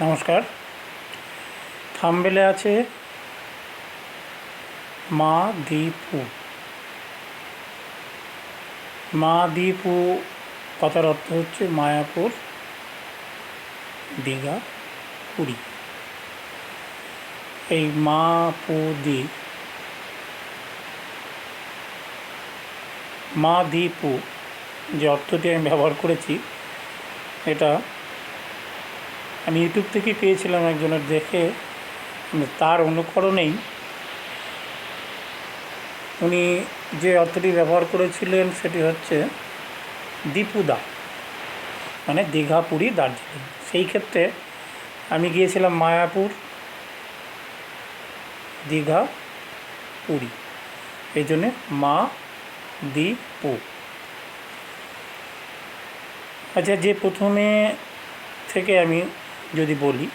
নমস্কার। থাম্বেলে আছে মা দীপু। মা দীপু কথার অর্থ হচ্ছে মায়াপুর দীঘা পুরী। এই মা পু দি, মা দীপু যে অর্থটি আমি ব্যবহার করেছি, এটা আমি ইউটিউব থেকে পেয়েছিলাম একজনের দেখে মানে তার অনুকরণেই। উনি যে অর্থটি ব্যবহার করেছিলেন সেটি হচ্ছে দীপুদা মানে দীঘা পুরী দার্জিলিং। সেই ক্ষেত্রে আমি গিয়েছিলাম মায়াপুর দীঘা পুরী এই জন্যে মা দীপু আচ্ছা যে প্রথমে থেকে আমি যদি বলি,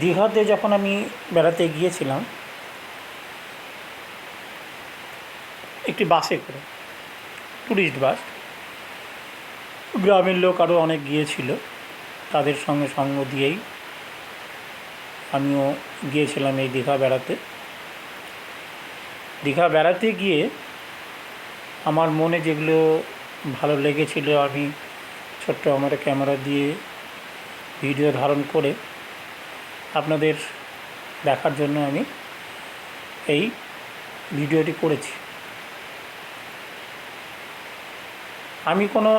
দীঘাতে যখন আমি বেড়াতে গিয়েছিলাম, একটি বাসে করে ট্যুরিস্ট বাস গ্রামের লোক আরও অনেক গিয়েছিল, তাদের সঙ্গে সঙ্গ দিয়েই আমিও গিয়েছিলাম এই দীঘা বেড়াতে। দীঘা বেড়াতে গিয়ে আমার মনে যেগুলো ভালো লেগেছিল, আমি ছোট্ট আমার ক্যামেরা দিয়ে ভিডিও ধারণ করে আপনাদের দেখার জন্য আমি এই ভিডিওটি করেছি। আমি কোনো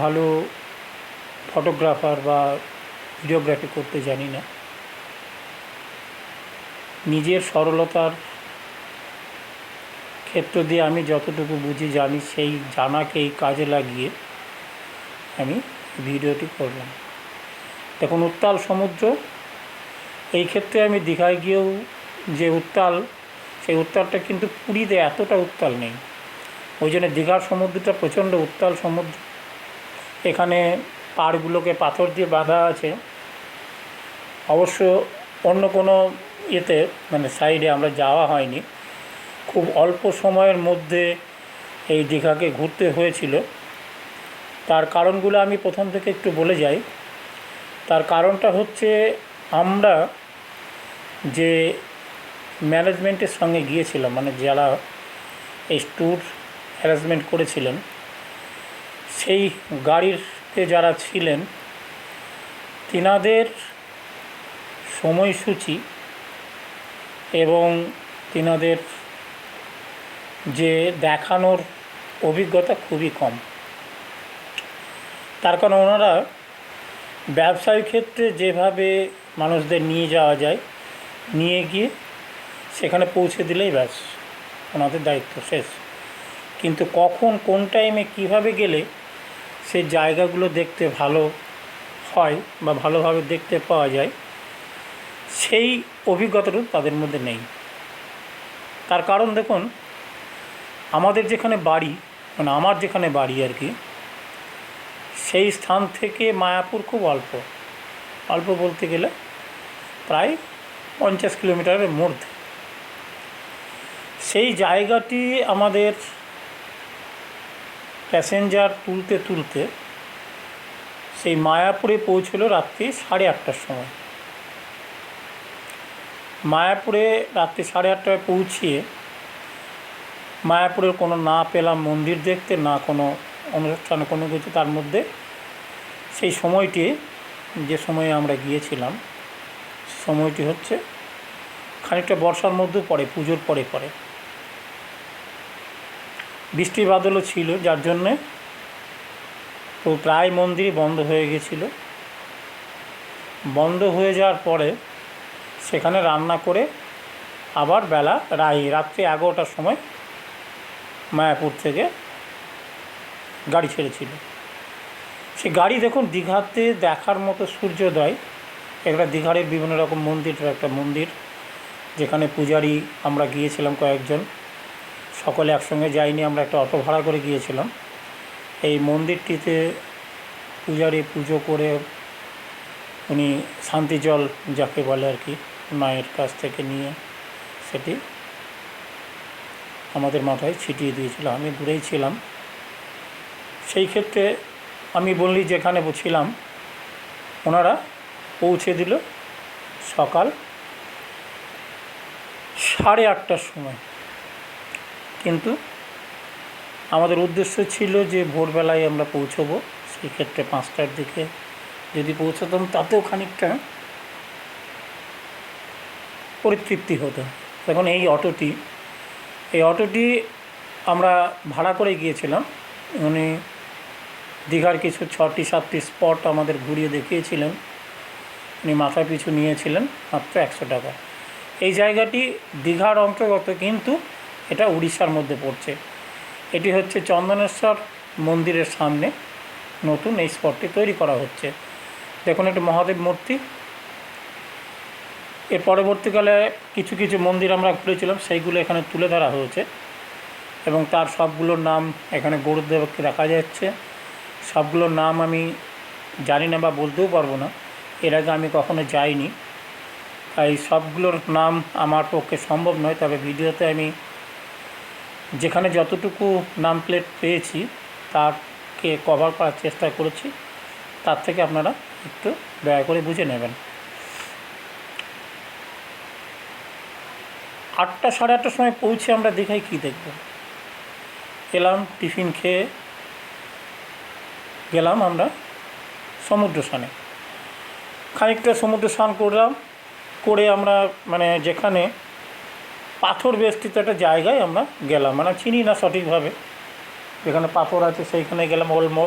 ভালো ফটোগ্রাফার বা ভিডিওগ্রাফি করতে জানি না। নিজের সরলতার ক্ষেত্র দিয়ে আমি যতটুকু বুঝি জানি, সেই জানাকেই কাজে লাগিয়ে আমি ভিডিওটি করলাম। দেখুন, উত্তাল সমুদ্র। এই ক্ষেত্রে আমি দীঘায় গিয়েও যে উত্তাল, সেই উত্তালটা কিন্তু পুরীতে এতটা উত্তাল নেই। ওই জন্য দীঘার সমুদ্রটা প্রচণ্ড উত্তাল সমুদ্র। এখানে পাড়গুলোকে পাথর দিয়ে বাঁধা আছে। অবশ্য অন্য কোনো ইয়েতে মানে সাইডে আমরা যাওয়া হয়নি। খুব অল্প সময়ের মধ্যে এই দীঘাকে ঘুরতে হয়েছিল। তার কারণগুলো আমি প্রথম থেকে একটু বলে যাই। তার কারণটা হচ্ছে আমরা যে ম্যানেজমেন্টের সঙ্গে গিয়েছিলাম মানে যারা এই ট্যুর অ্যারেঞ্জমেন্ট করেছিলেন, সেই গাড়িতে যারা ছিলেন, তিনাদের সময়সূচি এবং তিনাদের যে দেখানোর অভিজ্ঞতা খুবই কম। তার কারণ ওনারা ব্যবসায়িক ক্ষেত্রে যেভাবে মানুষদের নিয়ে যাওয়া যায়, নিয়ে গিয়ে সেখানে পৌঁছে দিলেই ব্যাস, ওনাদের দায়িত্ব শেষ। কিন্তু কখন, কোন টাইমে কীভাবে গেলে সেই জায়গাগুলো দেখতে ভালো হয় বা ভালোভাবে দেখতে পাওয়া যায়, সেই অভিজ্ঞতাটুকু তাদের মধ্যে নেই। তার কারণ দেখুন, আমাদের যেখানে বাড়ি মানে আমার যেখানে বাড়ি আর কি সেই স্থান থেকে মায়াপুর খুব অল্প। অল্প বলতে গেলে প্রায় পঞ্চাশ কিলোমিটারের মধ্যে। সেই জায়গাটি আমাদের প্যাসেঞ্জার তুলতে তুলতে সেই মায়াপুরে পৌঁছলো রাত্রি সাড়ে আটটার সময়। মায়াপুরে রাত্রি সাড়ে আটটায় পৌঁছিয়ে মায়াপুরের কোনো না পেলাম মন্দির দেখতে, না কোনো অনুষ্ঠান কোনো কিছু তার মধ্যে, সেই সময়টি, যে সময়ে আমরা গিয়েছিলাম, সময়টি হচ্ছে খানিকটা বর্ষার মধ্যেও পড়ে, পুজোর পরে পরে বৃষ্টি বাদলও ছিল, যার জন্যে তো প্রায় মন্দিরই বন্ধ হয়ে গেছিল বন্ধ হয়ে যাওয়ার পরে সেখানে রান্না করে আবার বেলা, রাই, রাত্রি এগারোটার সময় মায়াপুর থেকে গাড়ি ছেড়েছিল। সে গাড়ি দেখুন দীঘাতে দেখার মতো সূর্যোদয়, একটা দীঘারের বিভিন্ন রকম মন্দির একটা মন্দির, যেখানে পূজারি আমরা গিয়েছিলাম কয়েকজন। সকলে একসঙ্গে যাইনি, আমরা একটা অটো ভাড়া করে গিয়েছিলাম। এই মন্দিরটিতে পূজারি পুজো করে উনি শান্তি জল, যাকে বলে আর কি, মায়ের কাছ থেকে নিয়ে সেটি আমাদের মাথায় ছিটিয়ে দিয়েছিল। আমি দূরেই ছিলাম। সেই ক্ষেত্রে আমি বললি যেখানে ছিলাম, ওনারা পৌঁছে দিল সকাল সাড়ে আটটার সময়। কিন্তু আমাদের উদ্দেশ্য ছিল যে ভোরবেলায় আমরা পৌঁছবো, সেই ক্ষেত্রে পাঁচটার দিকে যদি পৌঁছতাম তাতেও খানিকটা পরিতৃপ্তি হতো। তখন এই অটোটি এই অটোটি আমরা ভাড়া করে গিয়েছিলাম। উনি দীঘার কিছু ছটি, সাতটি স্পট আমাদের ঘুরিয়ে দেখিয়েছিলেন। উনি মাথা পিছু নিয়েছিলেন মাত্র একশো টাকা। এই জায়গাটি দীঘার অন্তর্গত কিন্তু এটা উড়িষ্যার মধ্যে পড়ছে। এটি হচ্ছে চন্দনেশ্বর মন্দিরের সামনে নতুন এই স্পটটি তৈরি করা হচ্ছে। দেখুন একটি মহাদেব মূর্তি। এর পরবর্তীকালে কিছু কিছু মন্দির আমরা ঘুরেছিলাম, সেইগুলো এখানে তুলে ধরা হয়েছে। এবং তার সবগুলোর নাম এখানে গরুদেবকে রাখা যাচ্ছে। সবগুলোর নাম আমি জানি না বা বলতেও পারব না। এর আগে আমি কখনো যাইনি। তাই সবগুলোর নাম আমার পক্ষে সম্ভব নয়। তবে ভিডিওতে আমি যেখানে যতটুকু নাম প্লেট পেয়েছি, তারকে কভার করার চেষ্টা করেছি। তার থেকে আপনারা একটু দয়া করে বুঝে নেবেন। আটটা সাড়ে আটটার সময় পৌঁছে আমরা দেখাই কী দেখব। এলাম টিফিন খেয়ে গেলাম আমরা সমুদ্র স্নানে। খানিকটা সমুদ্র স্নান করলাম, করে আমরা মানে যেখানে পাথর বেষ্টিত একটা জায়গায় আমরা গেলাম। মানে চিনি না সঠিকভাবে, যেখানে পাথর আছে সেইখানে গেলাম অলমো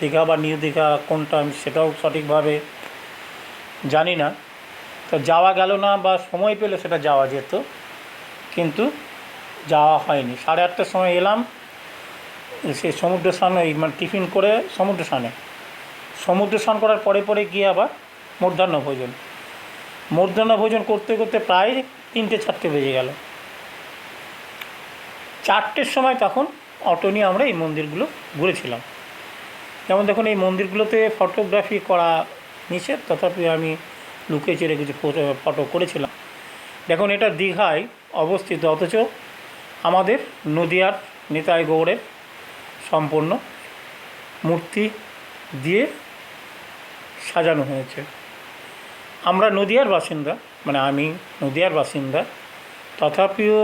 দীঘা বা নিউ দীঘা কোনটা আমি সেটাও সঠিকভাবে জানি না। তো যাওয়া গেল না বা সময় পেলে সেটা যাওয়া যেত, কিন্তু যাওয়া হয়নি। সাড়ে আটটার সময় এলাম সে সমুদ্র স্নান ওই মানে টিফিন করে সমুদ্র স্নানে। সমুদ্র স্নান করার পরে পরে গিয়ে আবার মধ্যাহ্ন ভোজন। মধ্যাহ্ন ভোজন করতে করতে প্রায় তিনটে, চারটে বেজে গেল। চারটের সময় তখন অটো নিয়ে আমরা এই মন্দিরগুলো ঘুরেছিলাম। যেমন দেখুন, এই মন্দিরগুলোতে ফটোগ্রাফি করা নিষেধ, তথাপি আমি লুকিয়ে চেড়ে কিছু ফটো করেছিলাম। দেখুন, এটা দীঘায় অবস্থিত, অথচ আমাদের নদিয়ার নিতাই গৌড়ের সম্পূর্ণ মূর্তি দিয়ে সাজানো হয়েছে। আমরা নদিয়ার বাসিন্দা মানে আমি নদিয়ার বাসিন্দা। তথাপিও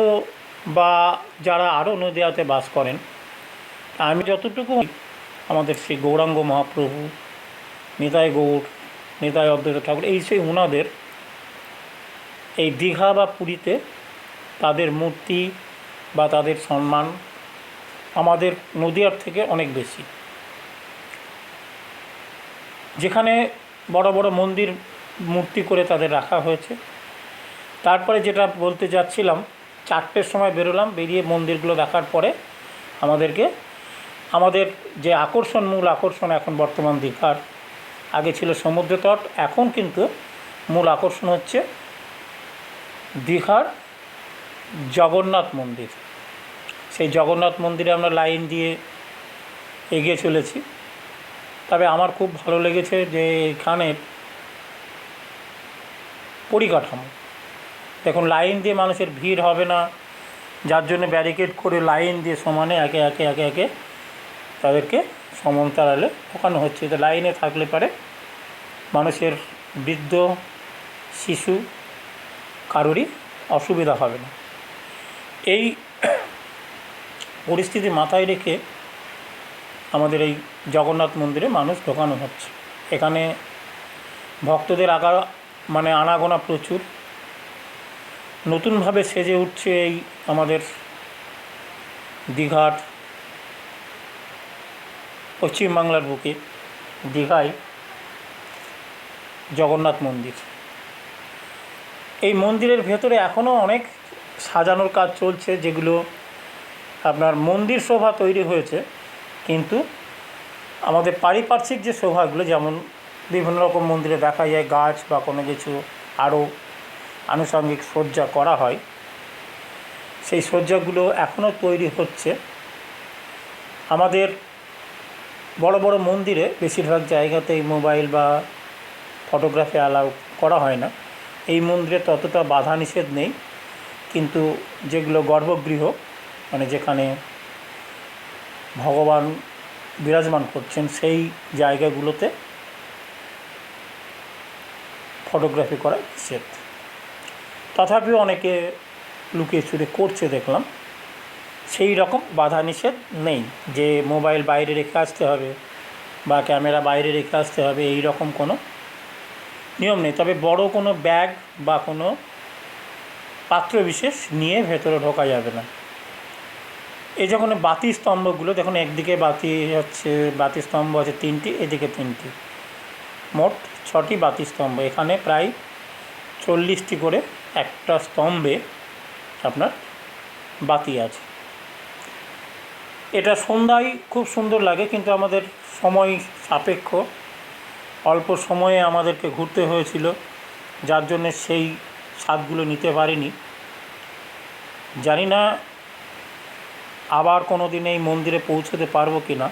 বা যারা আরও নদিয়াতে বাস করেন, আমি যতটুকু আমাদের সেই গৌরাঙ্গ মহাপ্রভু, নিতাই গৌড় নিতাই অদ্বৈত ঠাকুর, এই সেই ওনাদের এই দীঘা বা পুরীতে তাদের মূর্তি বা তাদের সম্মান আমাদের নদীয়ার থেকে অনেক বেশি। যেখানে বড় বড় মন্দির মূর্তি করে তাদের রাখা হয়েছে। তারপরে যেটা বলতে যাচ্ছিলাম, চারটের সময় বেরোলাম, বেরিয়ে মন্দিরগুলো দেখার পরে আমাদেরকে, আমাদের যে আকর্ষণ, মূল আকর্ষণ এখন বর্তমান দীঘার, আগে ছিল সমুদ্র তট এখন কিন্তু মূল আকর্ষণ হচ্ছে দীঘার জগন্নাথ মন্দির। সেই জগন্নাথ মন্দিরে আমরা লাইন দিয়ে এগিয়ে চলেছি। তবে আমার খুব ভালো লেগেছে যে এখানের পরিকাঠামো। দেখুন, লাইন দিয়ে মানুষের ভিড় হবে না। যার জন্য ব্যারিকেড করে লাইন দিয়ে সমানে একে একে একে একে তাদেরকে সমান্তরালে ঢোকানো হচ্ছে তো লাইনে থাকলে পারে মানুষের বৃদ্ধ, শিশু, কারোরই অসুবিধা হবে না। এই পরিস্থিতি মাথায় রেখে আমাদের এই জগন্নাথ মন্দিরে মানুষ ঢোকানো হচ্ছে। এখানে ভক্তদের আগা মানে আনাগোনা প্রচুর। নতুনভাবে সেজে উঠছে এই আমাদের দীঘার, পশ্চিমবাংলার বুকে দীঘায় জগন্নাথ মন্দির। এই মন্দিরের ভেতরে এখনও অনেক সাজানোর কাজ চলছে, যেগুলো আপনার মন্দির শোভা তৈরি হয়েছে, কিন্তু আমাদের পারিপার্শ্বিক যে শোভাগুলো, যেমন বিভিন্ন রকম মন্দিরে দেখা যায় গাছ বা কোনো কিছু আরও আনুষঙ্গিক সজ্জা করা হয়, সেই সজ্জাগুলো এখনও তৈরি হচ্ছে। আমাদের বড় বড় মন্দিরে বেশিরভাগ জায়গাতেই মোবাইল বা ফটোগ্রাফি অ্যালাউ করা হয় না। এই মন্দিরে ততটা বাধা নিষেধ নেই, কিন্তু যেগুলো গর্ভগৃহ মানে যেখানে ভগবান বিরাজমান করছেন, সেই জায়গাগুলোতে ফটোগ্রাফি করা নিষেধ। তথাপিও অনেকে লুকিয়ে চুরে করছে দেখলাম। সেই রকম বাধা নিষেধ নেই যে মোবাইল বাইরে রেখে আসতে হবে বা ক্যামেরা বাইরে রেখে আসতে হবে, এই রকম কোনো নিয়ম নেই। তবে বড় কোনো ব্যাগ বা কোনো পাত্র বিশেষ নিয়ে ভেতরে ঢোকা যাবে না। এই যখন বাতি স্তম্ভগুলো, দেখুন একদিকে বাতি হচ্ছে, বাতি স্তম্ভ আছে তিনটি, এদিকে তিনটি। মোট ছটি বাতি স্তম্ভ। এখানে প্রায় চল্লিশটি করে একটা স্তম্ভে আপনার বাতি আছে। এটা সন্ধ্যায় খুব সুন্দর লাগে, কিন্তু আমাদের সময় সাপেক্ষ। অল্প সময়ে আমাদেরকে ঘুরতে হয়েছিল, যার জন্য সেই স্বাদগুলো নিতে পারিনি। জানি না আবার কোনো দিন এই মন্দিরে পৌঁছতে পারব কি না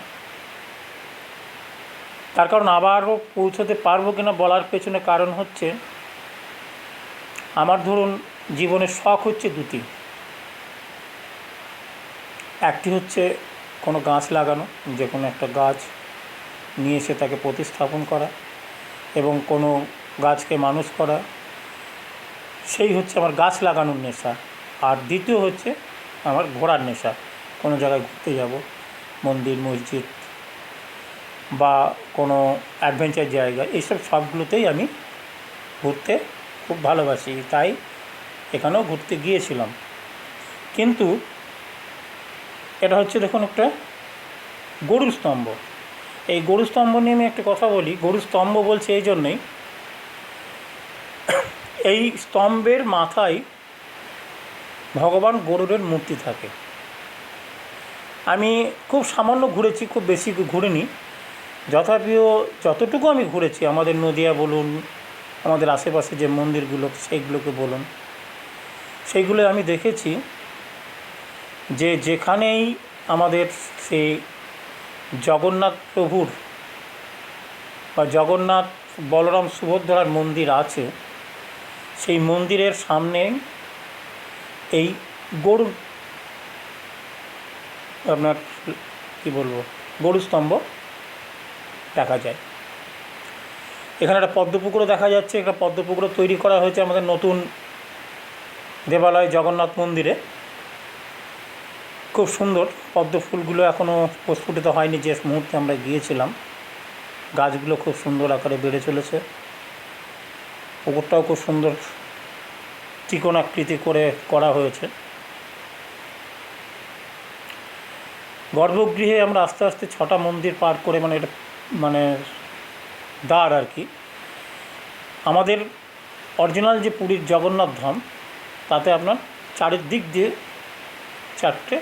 তার কারণ আবারও পৌঁছতে পারব কি না বলার পেছনে কারণ হচ্ছে, আমার ধরুন জীবনের শখ হচ্ছে দুটি। একটি হচ্ছে কোনো গাছ লাগানো, যে কোনো একটা গাছ নিয়ে এসে তাকে প্রতিস্থাপন করা এবং কোনো গাছকে মানুষ করা। সেই হচ্ছে আমার গাছ লাগানোর নেশা। আর দ্বিতীয় হচ্ছে আমার ঘোরার নেশা। কোনো জায়গায় ঘুরতে যাব, মন্দির, মসজিদ বা কোনো অ্যাডভেঞ্চার জায়গা, এইসব সবগুলোতেই আমি ঘুরতে খুব ভালোবাসি। তাই এখানেও ঘুরতে গিয়েছিলাম। কিন্তু এটা হচ্ছে দেখুন একটা গরুর স্তম্ভ। এই গরু স্তম্ভ নিয়ে আমি একটা কথা বলি। গরু স্তম্ভ বলছে এই জন্যেই এই স্তম্ভের মাথায় ভগবান গরুরের মূর্তি থাকে। আমি খুব সামান্য ঘুরেছি, খুব বেশি ঘুরিনি। যথাপিও যতটুকু আমি ঘুরেছি, আমাদের নদিয়া বলুন, আমাদের আশেপাশে যে মন্দিরগুলো, সেইগুলোকে বলুন, সেইগুলো আমি দেখেছি যে যেখানেই আমাদের সেই জগন্নাথ প্রভুর বা জগন্নাথ বলরাম সুভদ্রার মন্দির আছে, সেই মন্দিরের সামনে এই গরু আপনার, কী বলব গরু স্তম্ভ দেখা যায়। এখানে একটা পদ্মপুকুরও দেখা যাচ্ছে, একটা পদ্মপুকুরও তৈরি করা হয়েছে আমাদের নতুন দেবালয় জগন্নাথ মন্দিরে। খুব সুন্দর পদ্ম ফুলগুলো এখনও প্রস্ফুটিত হয়নি, যে মুহূর্তে আমরা গিয়েছিলাম। গাছগুলো খুব সুন্দর আকারে বেড়ে চলেছে। পুকুরটাও খুব সুন্দর আকৃতি করে করা হয়েছে। গর্ভগৃহে আমরা আস্তে আস্তে ছটা মন্দির পার করে মানে এটা মানে দ্বার আর কি। আমাদের অরিজিনাল যে পুরীর জগন্নাথ ধাম, তাতে আপনার চারিদিক দিয়ে চারটে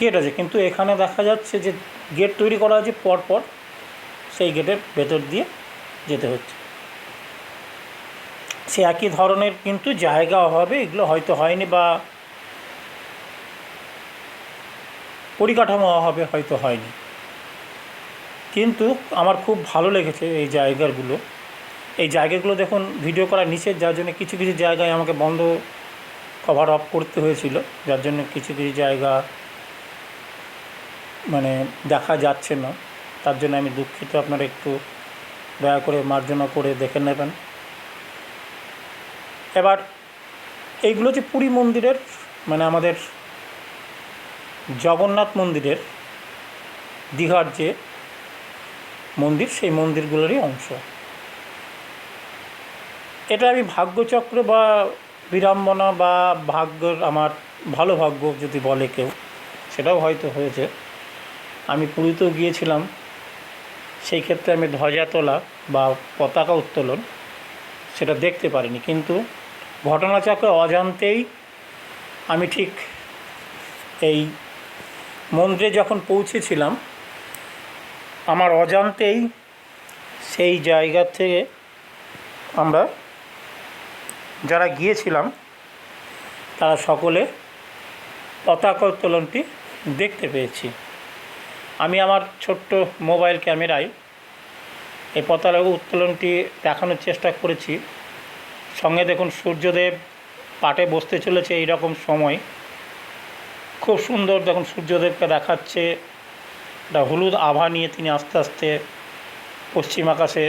গেট আছে। কিন্তু এখানে দেখা যাচ্ছে যে গেট তৈরি করা আছে পরপর সেই গেটের ভেতর দিয়ে যেতে হচ্ছে। সে একই ধরনের কিন্তু জায়গা অভাবে এগুলো হয়তো হয়নি বা পরিকাঠামো অভাবে হয়তো হয়নি। কিন্তু আমার খুব ভালো লেগেছে এই জায়গাগুলো। এই জায়গাগুলো দেখুন ভিডিও করা নিষেধ, যার জন্য কিছু কিছু জায়গায় আমাকে বন্ধ কভার অফ করতে হয়েছিল। যার জন্য কিছু কিছু জায়গা মানে দেখা যাচ্ছে না। তার জন্য আমি দুঃখিত। আপনারা একটু দয়া করে মার্জনা করে দেখে নেবেন। এবার, এইগুলো যে পুরী মন্দিরের মানে আমাদের জগন্নাথ মন্দিরের দীঘার যে মন্দির, সেই মন্দিরগুলোরই অংশ। এটা আমি ভাগ্যচক্র বা বিড়ম্বনা বা ভাগ্যর আমার ভালো ভাগ্য যদি বলে কেউ, সেটাও হয়তো হয়েছে। আমি পুরীতেও গিয়েছিলাম। সেই ক্ষেত্রে আমি ধ্বজা তোলা বা পতাকা উত্তোলন সেটা দেখতে পারিনি। কিন্তু ঘটনাচক্রে অজান্তেই আমি ঠিক এই মন্দিরে যখন পৌঁছেছিলাম, আমার অজান্তেই সেই জায়গা থেকে আমরা যারা গিয়েছিলাম, তারা সকলে পতাকা উত্তোলনটি দেখতে পেয়েছি। আমি আমার ছোট্ট মোবাইল ক্যামেরায় এই পতাকা উত্তোলনটি দেখানোর চেষ্টা করেছি। সঙ্গে দেখুন, সূর্যদেব পাটে বসতে চলেছে এই রকম সময়। খুব সুন্দর দেখুন, সূর্যদেবকে দেখাচ্ছে। একটা হলুদ আভা নিয়ে তিনি আস্তে আস্তে পশ্চিম আকাশে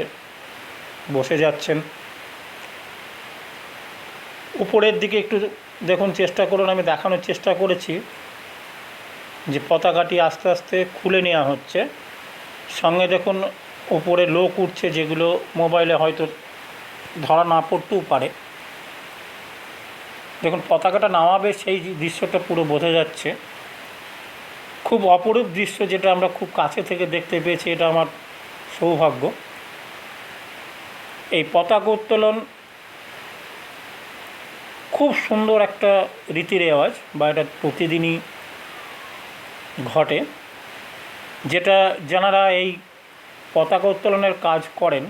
বসে যাচ্ছেন। উপরের দিকে একটু দেখুন, চেষ্টা করুন, আমি দেখানোর চেষ্টা করেছি যে পতাকাটি আস্তে আস্তে খুলে নেওয়া হচ্ছে। সঙ্গে দেখুন, উপরে লোক উঠছে যেগুলো মোবাইলে হয়তো ধরা না পড়তেও পারে। দেখুন, পতাকাটা নামাবে সেই দৃশ্যটা পুরো বোঝা যাচ্ছে। খুব অপরূপ দৃশ্য যেটা আমরা খুব কাছে থেকে দেখতে পেয়েছি, এটা আমার সৌভাগ্য। এই পতাকা উত্তোলন খুব সুন্দর একটা রীতি রেওয়াজ, বা এটা প্রতিদিনই ঘটে। যেটা যারা এই পতাকা উত্তোলনের কাজ করেন,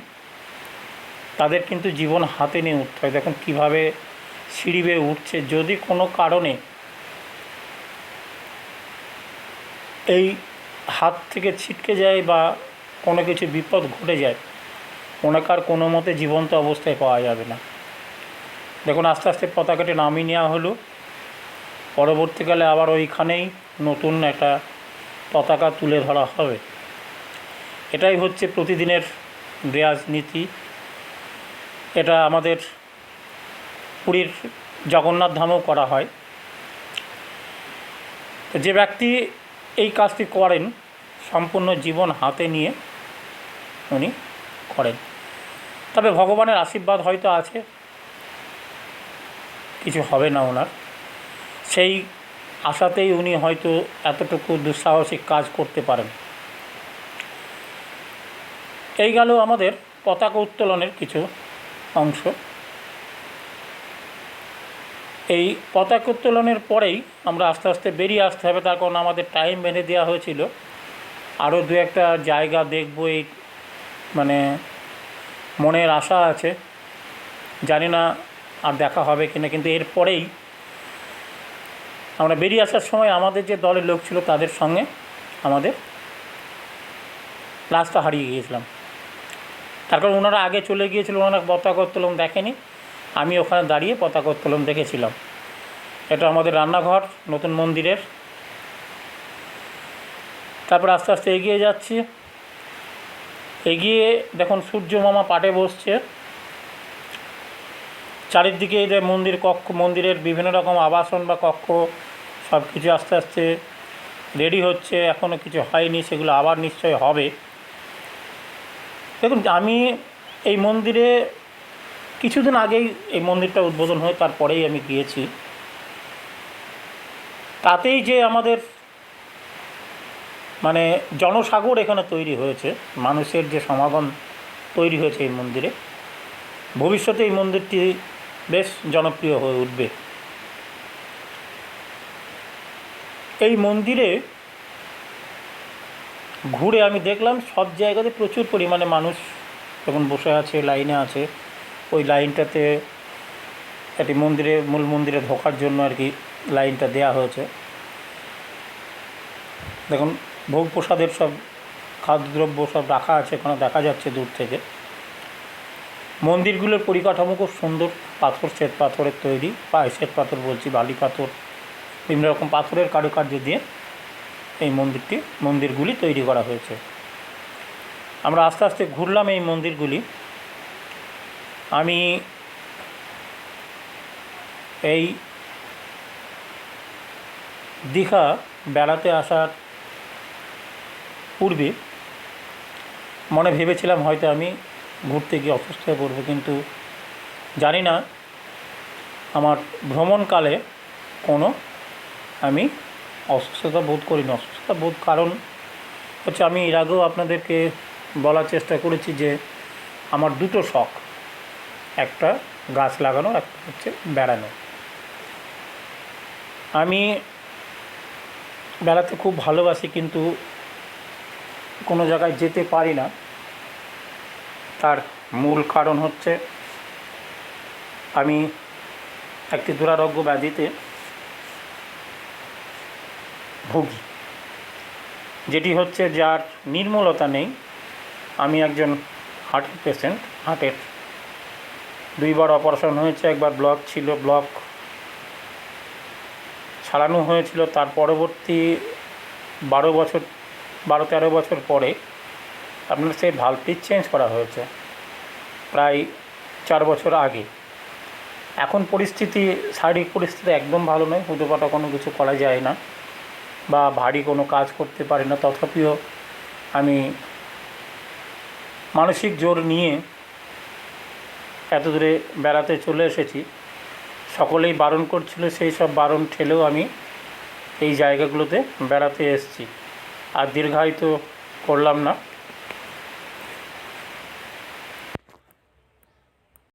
তাদের কিন্তু জীবন হাতে নিয়ে উঠতে হয়। দেখুন, কীভাবে সিঁড়ি বেয়ে উঠছে। যদি কোনো কারণে এই হাত থেকে ছিটকে যায় বা কোনো কিছু বিপদ ঘটে যায় ওনাকে আর কোনো মতে জীবন্ত অবস্থায় পাওয়া যাবে না। দেখুন, আস্তে আস্তে পতাকাটি নামিয়ে নেওয়া হলো। পরবর্তীকালে আবার ওইখানেই নতুন একটা পতাকা তুলে ধরা হবে। এটাই হচ্ছে প্রতিদিনের রেয়াজ নীতি। এটা আমাদের পুরীর জগন্নাথ ধামেও করা হয়। তো যে ব্যক্তি এই কাজটি করেন, সম্পূর্ণ জীবন হাতে নিয়ে উনি করেন। তবে ভগবানের আশীর্বাদ হয়তো আছে, কিছু হবে না ওনার। সেই আশাতেই উনি হয়তো এতটুকু দুঃসাহসিক কাজ করতে পারেন। এই গেল আমাদের পতাকা উত্তোলনের কিছু অংশ। এই পতাকা উত্তোলনের পরেই আমরা আস্তে আস্তে বেরিয়ে আসতে হবে, তার কারণ আমাদের টাইম বেঁধে দেওয়া হয়েছিল। আরও দু একটা জায়গা দেখব, এই মানে মনের আশা আছে। জানি না আর দেখা হবে কিনা, কিন্তু এরপরেই আমরা বেরিয়ে আসার সময় আমাদের যে দলের লোক ছিল তাদের সঙ্গে আমাদের রাস্তা হারিয়ে গিয়েছিলাম। তারপর ওনারা আগে চলে গিয়েছিল, ওনারা পতাকা উত্তোলন দেখেনি। আমি ওখানে দাঁড়িয়ে পতাকা উত্তোলন দেখেছিলাম। এটা আমাদের রান্নাঘর, নতুন মন্দিরের। তারপর আস্তে আস্তে এগিয়ে যাচ্ছি। এগিয়ে দেখুন সূর্য মামা পাটে বসছে। চারিদিকে যে মন্দির, কক্ষ, মন্দিরের বিভিন্ন রকম আবাসন বা কক্ষ সব কিছু আস্তে আস্তে রেডি হচ্ছে। এখনও কিছু হয়নি, সেগুলো আবার নিশ্চয় হবে। দেখুন, আমি এই মন্দিরে কিছুদিন আগেই এই মন্দিরটা উদ্বোধন হয়, তারপরেই আমি গিয়েছি। তাতেই যে আমাদের মানে জনসাগর এখানে তৈরি হয়েছে, মানুষের যে সমাগম তৈরি হয়েছে এই মন্দিরে, ভবিষ্যতে এই মন্দিরটি বেশ জনপ্রিয় হয়ে উঠবে। এই মন্দিরে ঘুরে আমি দেখলাম সব জায়গাতে প্রচুর পরিমাণে মানুষ যখন বসে আছে, লাইনে আছে। ওই লাইনটাতে একটি মন্দিরে, মূল মন্দিরে ঢোকার জন্য আর কি লাইনটা দেয়া হয়েছে। দেখুন, ভোগ প্রসাদের সব খাদ্যদ্রব্য সব রাখা আছে, এখানে দেখা যাচ্ছে দূর থেকে। মন্দিরগুলোর পরিকাঠামো খুব সুন্দর, পাথর শ্বেত পাথরের তৈরি বা শ্বেত পাথর বলছি, বালি পাথর, বিভিন্ন রকম পাথরের কারুকার্য দিয়ে এই মন্দিরটি, মন্দিরগুলি তৈরি করা হয়েছে। আমরা আস্তে আস্তে ঘুরলাম এই মন্দিরগুলি। আমি এই দীঘা বেড়াতে আসার পূর্বে মনে ভেবেছিলাম হয়তো আমি ঘুরতে গিয়ে অসুস্থ হয়ে পড়ব, কিন্তু জানি না আমার ভ্রমণকালে কোনো আমি অসুস্থতা বোধ করি করিনি। অসুস্থতা বোধ কারণ হচ্ছে আমি এর আগেও আপনাদেরকে বলার চেষ্টা করেছি যে আমার দুটো শখ। একটা গাছ লাগানো একটা হচ্ছে বেড়ানো। আমি বেড়াতে খুব ভালোবাসি, কিন্তু কোনো জায়গায় যেতে পারি না। তার মূল কারণ হচ্ছে, আমি একটি দুরারোগ্য ব্যাধিতে ভুগি। যেটি হচ্ছে যার নির্মূলতা নেই। আমি একজন হার্টের পেশেন্ট, হার্টের দুইবার অপারেশন হয়েছে, একবার ব্লক ছিল, ব্লক ছাড়ানো হয়েছিল। তার পরবর্তী বারো বছর, বারো তেরো বছর পরে আপনার সেই ভাল্বটি চেঞ্জ করা হয়েছে, প্রায় চার বছর আগে। এখন পরিস্থিতি, শারীরিক পরিস্থিতি একদম ভালো নয় হুটোপাটা কোনো কিছু করা যায় না বা ভারী কোনো কাজ করতে পারি না। তথাপিও আমি মানসিক জোর নিয়ে এত দূরে বেড়াতে চলে এসেছি। সকলেই বারণ করছিল, সেই সব বারণ ঠেলেও আমি এই জায়গাগুলোতে বেড়াতে এসেছি। আর দীর্ঘায়িত করলাম না।